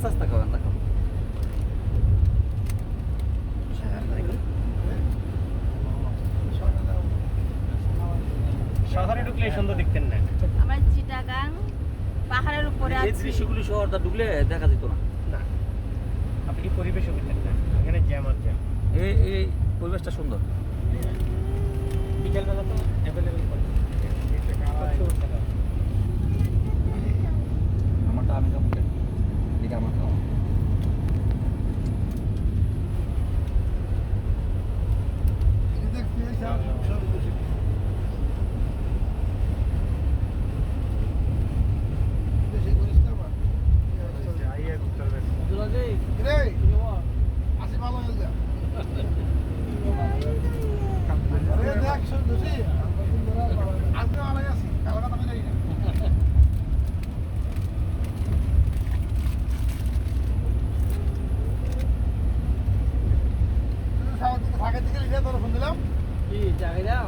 আস্তে আস্তে খাবেন দেখো। শহরে ঢুকলে সুন্দর দেখতেন না আমরা চিটাগাং পাহাড়ের উপরে এই দৃশ্যগুলি শহরটা ঢুকলে দেখা যেত না। না। আপনি পরিবেশও পেতেন না এখানে জ্যাম আর জ্যাম। এই এই পরিবেশটা সুন্দর। বিকেলবেলা তো থাকে দিকে লিখে তোর ফোন দিলাম কি জায়গা